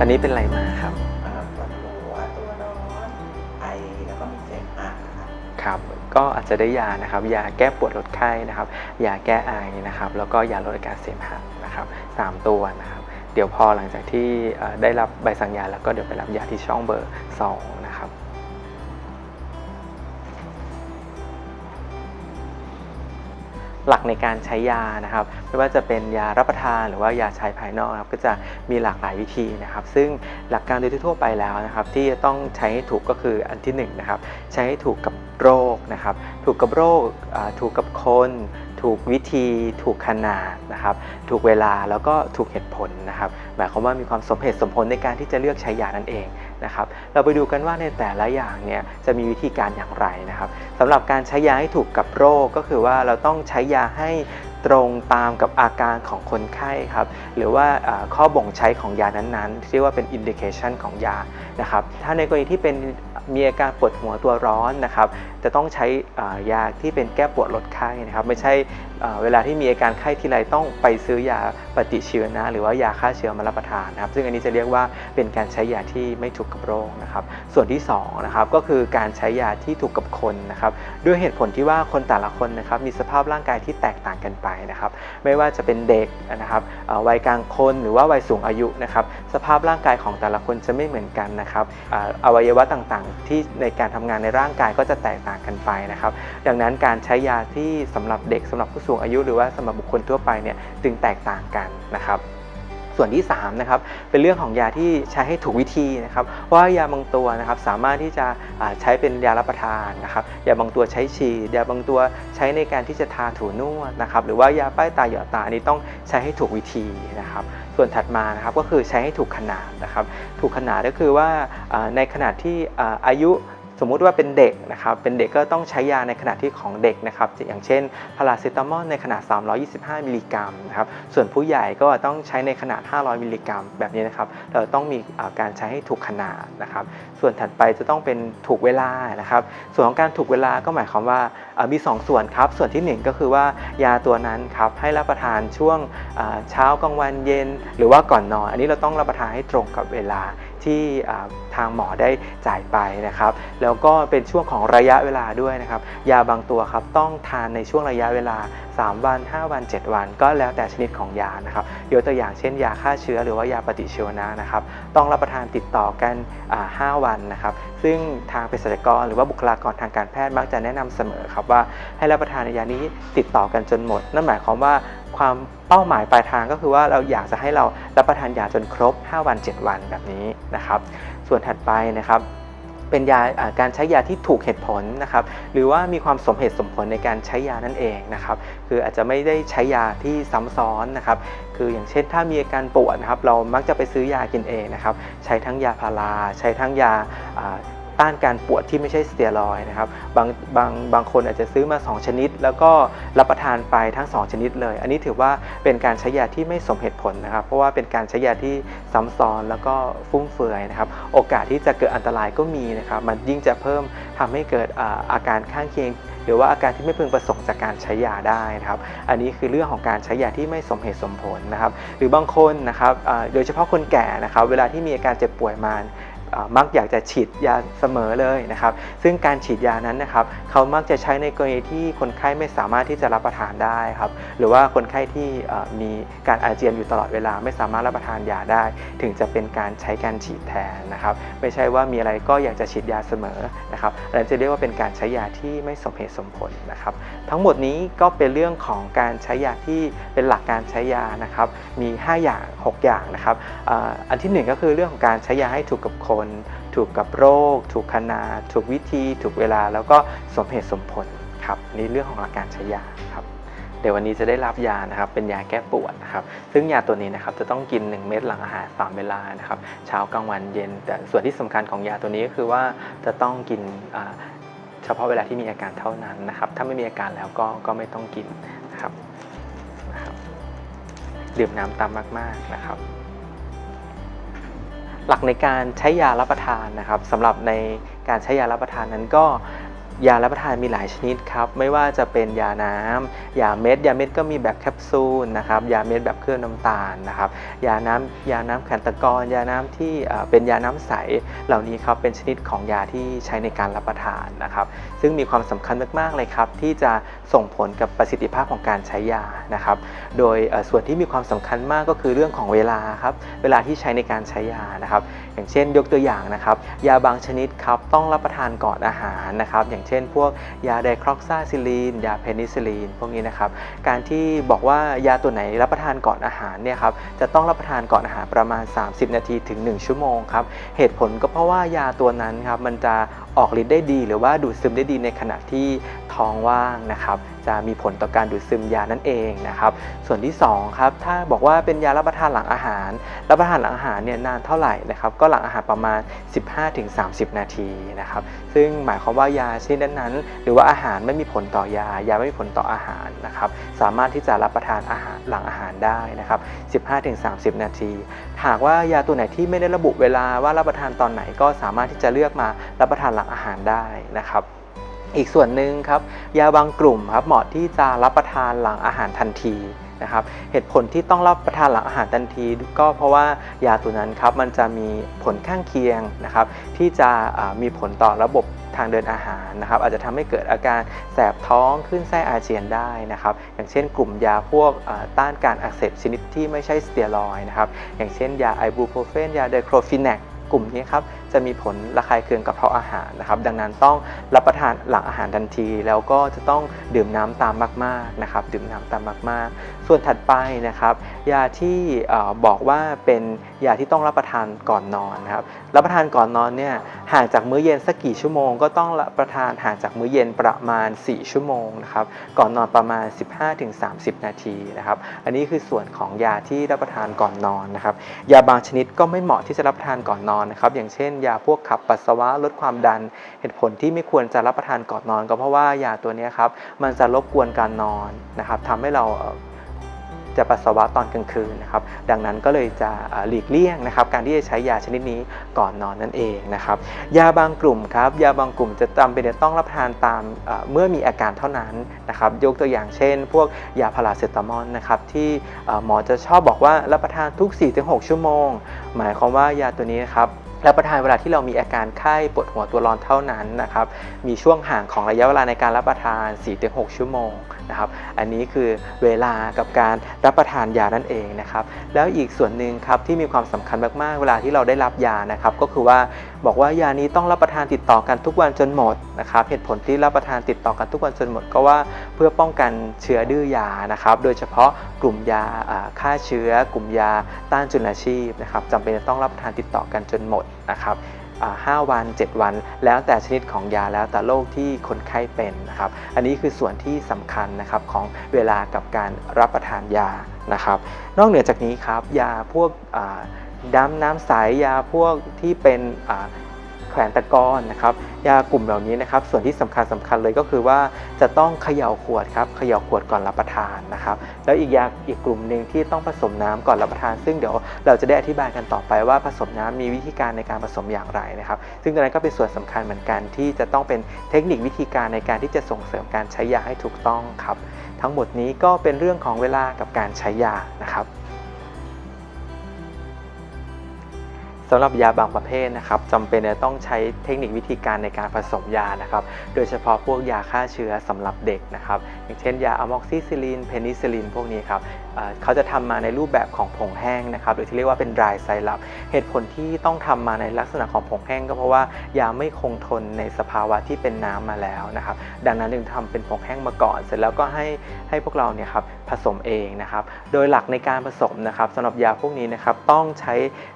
อันนี้เป็นอะไรมาครับปวดหัวตัวร้อนไอแล้วก็มีเสมหะครับ ก็อาจจะได้ยานะครับ ยาแก้ปวดลดไข้นะครับ ยาแก้ไอนะครับ แล้วก็ยาลดอาการเสมหะนะครับสามตัวนะครับ เดี๋ยวพอหลังจากที่ได้รับใบสั่งยาแล้วก็เดี๋ยวไปรับยาที่ช่องเบอร์2 หลักในการใช้ยานะครับไม่ว่าจะเป็นยารับประทานหรือว่ายาใช้ภายนอกนะครับก็จะมีหลากหลายวิธีนะครับ ซึ่งหลักการโดยทั่วไปแล้วนะครับที่จะต้องใช้ให้ถูกก็คืออันที่หนึ่งนะครับใช้ให้ถูกกับโรคนะครับถูกกับโรคถูกกับคนถูกวิธีถูกขนาดนะครับถูกเวลาแล้วก็ถูกเหตุผลนะครับหมายความว่ามีความสมเหตุสมผลในการที่จะเลือกใช้ยานั่นเอง นะครับเราไปดูกันว่าในแต่ละอย่างเนี่ยจะมีวิธีการอย่างไรนะครับสำหรับการใช้ยาให้ถูกกับโรคก็คือว่าเราต้องใช้ยาให้ตรงตามกับอาการของคนไข้ครับหรือว่าข้อบ่งใช้ของยานั้นๆที่เรียกว่าเป็น indication ของยานะครับถ้าในกรณีที่เป็นมีอาการปวดหัวตัวร้อนนะครับ จะต้องใช้ยาที่เป็นแก้ปวดลดไข้นะครับ ไม่ใช่เวลาที่มีอาการไข้ที่ไรต้องไปซื้อยาปฏิชีวนะ หรือว่ายาฆ่าเชื้อมารับประทานนะครับ ซึ่งอันนี้จะเรียกว่าเป็นการใช้ยาที่ไม่ถูกกับโรคนะครับ ส่วนที่สองนะครับก็คือการใช้ยาที่ถูกกับคนนะครับด้วยเหตุผลที่ว่าคนแต่ละคนนะครับมีสภาพร่างกายที่แตกต่างกันไปนะครับ ไม่ว่าจะเป็นเด็กนะครับวัยกลางคนหรือว่าวัยสูงอายุนะครับสภาพร่างกายของแต่ละคนจะไม่เหมือนกันนะครับอวัยวะต่างๆ ที่ในการทำงานในร่างกายก็จะแตกต่างกันไปนะครับ ดังนั้นการใช้ยาที่สำหรับเด็กสำหรับผู้สูงอายุหรือว่าสำหรับบุคคลทั่วไปเนี่ยจึงแตกต่างกันนะครับส่วนที่3นะครับเป็นเรื่องของยาที่ใช้ให้ถูกวิธีนะครับว่ายาบางตัวนะครับสามารถที่จะใช้เป็นยารับประทานนะครับยาบางตัวใช้ฉีดยาบางตัวใช้ในการที่จะทาถูนวดนะครับหรือว่ายาป้ายตาหยอดตาอันนี้ต้องใช้ให้ถูกวิธีนะครับส่วนถัดมานะครับก็คือใช้ให้ถูกขนาดนะครับถูกขนาดก็คือว่าในขนาดที่อายุ มมุติว่าเป็นเด็กนะครับเป็นเด็กก็ต้องใช้ยาในขนาดที่ของเด็กนะครับอย่างเช่นพาราเซตามอลในขนาด 325 มิลลิกรัมนะครับส่วนผู้ใหญ่ก็ต้องใช้ในขนาด 500 มิลลิกรัม แบบนี้นะครับเราต้องมีการใช้ให้ถูกขนาดนะครับส่วนถัดไปจะต้องเป็นถูกเวลานะครับส่วนของการถูกเวลาก็หมายความว่ามี 2 ส่วนครับ ส่วนที่ 1 ก็คือว่ายาตัวนั้นครับให้รับประทานช่วงเช้ากลางวันเย็น หรือว่าก่อนนอน อันนี้เราต้องรับประทานให้ตรงกับเวลา ที่ทางหมอได้จ่ายไปนะครับ แล้วก็เป็นช่วงของระยะเวลาด้วยนะครับ ยาบางตัวครับต้องทานในช่วงระยะเวลา 3 วัน 5 วัน 7 วัน ก็แล้วแต่ชนิดของยานะครับยกตัวอย่างเช่นยาฆ่าเชื้อหรือว่ายาปฏิชีวนะนะครับ ต้องรับประทานติดต่อกันอ่า5วันนะครับ ซึ่งทางเภสัชกรหรือว่าบุคลากรทางการแพทย์มักจะแนะนำเสมอครับว่าให้รับประทานยานี้ติดต่อกันจนหมด นั่นหมายความว่า ความเป้าหมายปลายทางก็คือว่าเราอยากจะให้เรารับประทานยาจนครบ 5 วัน 7 วันแบบนี้นะครับ ส่วนถัดไปนะครับเป็นยาการใช้ยาที่ถูกเหตุผลนะครับหรือว่ามีความสมเหตุสมผลในการใช้ยานั่นเองนะครับคืออาจจะไม่ได้ใช้ยาที่ซ้ำซ้อนนะครับคืออย่างเช่นถ้ามีอาการปวดนะครับเรามักจะไปซื้อยากินเองนะครับใช้ทั้งยาพาราใช้ทั้งยา ต้านการปวดที่ไม่ใช่สเตียรอยนะครับบางบางบางคนอาจจะซื้อมา 2 ชนิด แล้วก็รับประทานไปทั้ง 2 ชนิดเลย อันนี้ถือว่าเป็นการใช้ยาที่ไม่สมเหตุผลนะครับ เพราะว่าเป็นการใช้ยาที่ซ้ำซ้อนแล้วก็ฟุ่มเฟือยนะครับ โอกาสที่จะเกิดอันตรายก็มีนะครับ มันยิ่งจะเพิ่มทำให้เกิดอาการข้างเคียงหรือว่าอาการที่ไม่พึงประสงค์จากการใช้ยาได้นะครับ อันนี้คือเรื่องของการใช้ยาที่ไม่สมเหตุสมผลนะครับ หรือบางคนนะครับ โดยเฉพาะคนแก่นะครับ เวลาที่มีอาการเจ็บป่วยมา มักอยากจะฉีดยาเสมอเลยนะครับ ซึ่งการฉีดยานั้นนะครับเขามักจะใช้ในกรณีที่คนไข้ไม่สามารถที่จะรับประทานได้ครับ หรือว่าคนไข้ที่มีการอาเจียนอยู่ตลอดเวลา ไม่สามารถรับประทานยาได้ ถึงจะเป็นการใช้การฉีดแทนนะครับ ไม่ใช่ว่ามีอะไรก็อยากจะฉีดยาเสมอนะครับอันนั้จะเรียกว่าเป็นการใช้ยาที่ไม่สมเหตุสมผลนะครับ ทั้งหมดนี้ก็เป็นเรื่องของการใช้ยาที่เป็นหลักการใช้ยานะครับ มี 5 อย่าง 6 อย่างนะครับ อันที่ 1 ก็คือเรื่องของการใช้ยาให้ถูกกับคนถูกกับโรค ถูกขนาดถูกวิธี ถูกเวลา แล้วก็สมเหตุสมผลครับนี่เรื่องของหลักการใช้ยาครับเดี๋ยววันนี้จะได้รับยานะครับเป็นยาแก้ปวดนะครับซึ่งยาตัวนี้นะครับจะต้องกิน 1 เม็ดหลังอาหาร3เวลานะครับเช้ากลางวันเย็น แต่ส่วนที่สำคัญของยาตัวนี้ก็คือว่าจะต้องกินเฉพาะเวลาที่มีอาการเท่านั้นนะครับถ้าไม่มีอาการแล้วก็ก็ไม่ต้องกินนะครับดื่มน้ำตามมากๆนะครับ หลักในการใช้ยารับประทานนะครับสำหรับในการใช้ยารับประทานนั้นก็ ยารับประทานมีหลายชนิดครับ ไม่ว่าจะเป็นยาน้ำยาเม็ด ยาเม็ดก็มีแบบแคปซูลนะครับ ยาเม็ดแบบเครื่องน้ำตาลนะครับ ยาน้ำยาน้ำขันตะกร ยาน้ำที่เป็นยาน้ำใส เหล่านี้ครับเป็นชนิดของยาที่ใช้ในการรับประทานนะครับ ซึ่งมีความสำคัญมากๆเลยครับ ที่จะส่งผลกับประสิทธิภาพของการใช้ยานะครับ โดยส่วนที่มีความสำคัญมากก็คือเรื่องของเวลาครับ เวลาที่ใช้ในการใช้ยานะครับ อย่างเช่น ยกตัวอย่างนะครับ ยาบางชนิดครับต้องรับประทานก่อนอาหารนะครับ อย่างเช่น พวกยาไดครอกซาซิลีน ยาเพนิซิลีน พวกนี้นะครับ การที่บอกว่ายาตัวไหนรับประทานก่อนอาหารเนี่ยครับ จะต้องรับประทานก่อนอาหารประมาณ 30 นาทีถึง 1 ชั่วโมงครับ เหตุผลก็เพราะว่ายาตัวนั้นครับ มันจะออกฤทธิ์ได้ดี หรือว่าดูดซึมได้ดีในขณะที่ ท้องว่างนะครับ จะมีผลต่อการดูดซึมยานั่นเองนะครับ ส่วนที่2ครับถ้าบอกว่าเป็นยารับประทานหลังอาหาร รับประทานหลังอาหารเนี่ยนานเท่าไหร่นะครับ ก็หลังอาหารประมาณ 15-30 นาทีนะครับ ซึ่งหมายความว่ายาชนิดนั้นๆ หรือว่าอาหารไม่มีผลต่อยา ยาไม่มีผลต่ออาหารนะครับ สามารถที่จะรับประทานอาหารหลังอาหารได้นะครับ 15-30 นาที หากว่ายาตัวไหนที่ไม่ได้ระบุเวลาว่ารับประทานตอนไหนก็สามารถที่จะเลือกมารับประทานหลังอาหารได้นะครับ อีกส่วนหนึ่งครับยาบางกลุ่มครับเหมาะที่จะรับประทานหลังอาหารทันทีนะครับเหตุผลที่ต้องรับประทานหลังอาหารทันที ก็เพราะว่ายาตัวนั้นครับมันจะมีผลข้างเคียงนะครับที่จะมีผลต่อระบบทางเดินอาหารนะครับอาจจะทำให้เกิดอาการแสบท้องขึ้นไส้อาเจียนได้นะครับอย่างเช่นกลุ่มยาพวกต้านการอักเสบชนิดที่ไม่ใช่สเตียรอยนะครับอย่างเช่นยาไอบูโพรเฟนยาไดโครฟินแนกกลุ่มนี้ครับ จะมีผลระคายเคืองกับเพาะอาหารนะครับ ดังนั้นต้องรับประทานหลังอาหารทันที แล้วก็จะต้องดื่มน้ำตามมากๆนะครับ ดื่มน้ำตามมากๆ ส่วนถัดไปนะครับ ยาที่บอกว่าเป็นยาที่ต้องรับประทานก่อนนอนนะครับ รับประทานก่อนนอนเนี่ยห่างจากมื้อเย็นสักกี่ชั่วโมง ก็ต้องรับประทานห่างจากมื้อเย็นประมาณ 4 ชั่วโมงนะครับก่อนนอนประมาณ 15-30 นาทีนะครับ อันนี้คือส่วนของยาที่รับประทานก่อนนอนนะครับ ยาบางชนิดก็ไม่เหมาะที่จะรับประทานก่อนนอนนะครับ อย่างเช่นยาพวกขับปัสสาวะลดความดัน เหตุผลที่ไม่ควรจะรับประทานก่อนนอน ก็เพราะว่ายาตัวนี้ครับมันจะรบกวนการนอนนะครับทำให้เราจะปัสสาวะตอนกลางคืนนะครับ ดังนั้นก็เลยจะหลีกเลี่ยงนะครับ การที่จะใช้ยาชนิดนี้ก่อนนอนนั่นเองนะครับ ยาบางกลุ่มครับ ยาบางกลุ่มจะจำเป็นจะต้องรับประทานตามเมื่อมีอาการเท่านั้นนะครับ ยกตัวอย่างเช่น พวกยาพาราเซตามอลนะครับที่หมอจะชอบบอกว่ารับประทานทุก 4-6 ชั่วโมง หมายความว่ายาตัวนี้นะครับ รับประทานเวลาที่เรามีอาการไข้ปวดหัวตัวร้อนเท่านั้นนะครับ มีช่วงห่างของระยะเวลาในการรับประทาน 4-6 ชั่วโมงนะครับ อันนี้คือเวลากับการรับประทานยานั่นเองนะครับ แล้วอีกส่วนหนึ่งครับที่มีความสำคัญมากๆ เวลาที่เราได้รับยานะครับ ก็คือว่าบอกว่ายานี้ต้องรับประทานติดต่อกันทุกวันจนหมดนะครับ เหตุผลที่รับประทานติดต่อกันทุกวันจนหมด ก็ว่าเพื่อป้องกันเชื้อดื้อยานะครับ โดยเฉพาะกลุ่มยาอ่าฆ่าเชื้อ กลุ่มยาต้านจุลชีพนะครับจำเป็นจะต้องรับประทานติดต่อกันจนหมดนะครับห้าวัน 7 วัน แล้วแต่ชนิดของยาแล้วแต่โรคที่คนไข้เป็นนะครับ อันนี้คือส่วนที่สำคัญนะครับของเวลากับการรับประทานยานะครับ นอกเหนือจากนี้ครับยาพวกอ่าดำน้ำใสยาพวกที่เป็น ขวนตะกอนนะครับยากลุ่มเหล่านี้นะครับส่วนที่สำคัญสำคัญเลยก็คือว่าจะต้องเขย่าขวดครับเขย่าขวดก่อนรับประทานนะครับแล้วอีกยาอีกกลุ่มหนึ่งที่ต้องผสมน้ำก่อนรับประทาน ซึ่งเดี๋ยวเราจะได้อธิบายกันต่อไปว่าผสมน้ำมีวิธีการในการผสมอย่างไรนะครับ ซึ่งตรงนั้นก็เป็นส่วนสำคัญเหมือนกันที่จะต้องเป็นเทคนิควิธีการในการที่จะส่งเสริมการใช้ยาให้ถูกต้องครับ ทั้งหมดนี้ก็เป็นเรื่องของเวลากับการใช้ยานะครับำหรับยาบางประเภทนะครับจำเป็นจะต้องใช้เทคนิควิธีการในการผสมยานะครับ โดยเฉพาะพวกยาฆ่าเชื้อสำหรับเด็กนะครับ อย่างเช่นยาอะม็อกซิซิลิน เพนิซิลิน พวกนี้ครับเเขาจะทำมาในรูปแบบของผงแห้งนะครับ หรือที่เรียกว่าเป็น dry syrup เหตุผลที่ต้องทำมาในลักษณะของผงแห้งก็เพราะว่ายาไม่คงทนในสภาวะที่เป็นน้ำมาแล้วนะครับ ดังนั้นจึงทำเป็นผงแห้งมาก่อน เสร็จแล้วก็ให้ให้พวกเราเนี่ยครับผสมเองนะครับ โดยหลักในการผสมนะครับสำหรับยาพวกนี้นะครับต้องใช้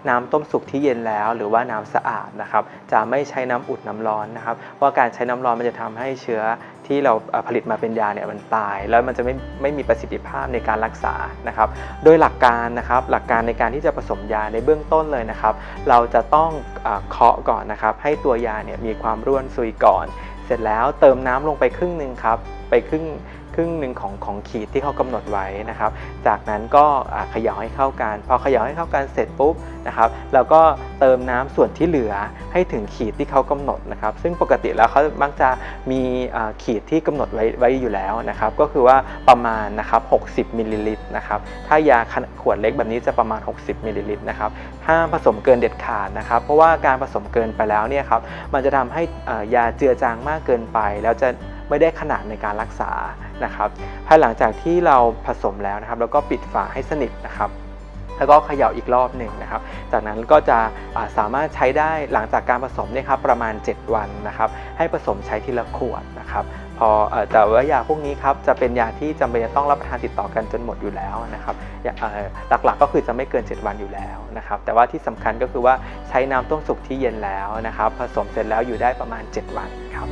น้ำต้มสุกที่เย็นแล้วหรือว่าน้ำสะอาดนะครับจะไม่ใช้น้ำอุ่นน้ำร้อนนะครับเพราะการใช้น้ำร้อนมันจะทำให้เชื้อที่เราผลิตมาเป็นยาเนี่ยมันตาย แล้วมันจะไม่ไม่มีประสิทธิภาพในการรักษานะครับ โดยหลักการนะครับหลักการในการที่จะผสมยาในเบื้องต้นเลยนะครับ เราจะต้องเออเคาะก่อนนะครับ ให้ตัวยาเนี่ยมีความร่วนซุยก่อน เสร็จแล้วเติมน้ำลงไปครึ่งหนึ่งครับไปครึ่ง รึ่งหนึ่งของของขีดที่เขากำหนดไว้นะครับ จากนั้นก็อ่าเขย่าให้เข้ากัน พอขย่าให้เข้ากันเสร็จปุ๊บนะครับเราก็เติมน้ำส่วนที่เหลือให้ถึงขีดที่เขากำหนดนะครับ ซึ่งปกติแล้วเขามักจะมีขีดที่กำหนดไว้ไว้อยู่แล้วนะครับ ก็คือว่าประมาณนะครับ 60มิลลิลิตรนะครับถ้ายาขวดเล็กแบบนี้จะประมาณ 60มิลลิลิตรนะครับห้ามผสมเกินเด็ดขาดนะครับ เพราะว่าการผสมเกินไปแล้วเนี่ยครับมันจะทำให้ยาเจือจางมากเกินไปแล้วจะ ไม่ได้ขนาดในการรักษานะครับภายหลังจากที่เราผสมแล้วนะครับ แล้วก็ปิดฝาให้สนิทนะครับแล้วก็เขย่าอีกรอบหนึ่งนะครับ จากนั้นก็จะาสามารถใช้ได้หลังจากการผสมเนี่ยครับประมาณ 7 วันนะครับ ให้ผสมใช้ทีละขวดนะครับ พออแต่ว่ายาพวกนี้ครับจะเป็นยาที่จำเป็นจะต้องรับประทานติดต่อกันจนหมดอยู่แล้วนะครับหลักๆก็คือจะไม่เกิน 7 วันอยู่แล้วนะครับ แต่ว่าที่สำคัญก็คือว่าใช้น้ำต้มสุกที่เย็นแล้วนะครับ ผสมเสร็จแล้วอยู่ได้ประมาณ 7 วันครับ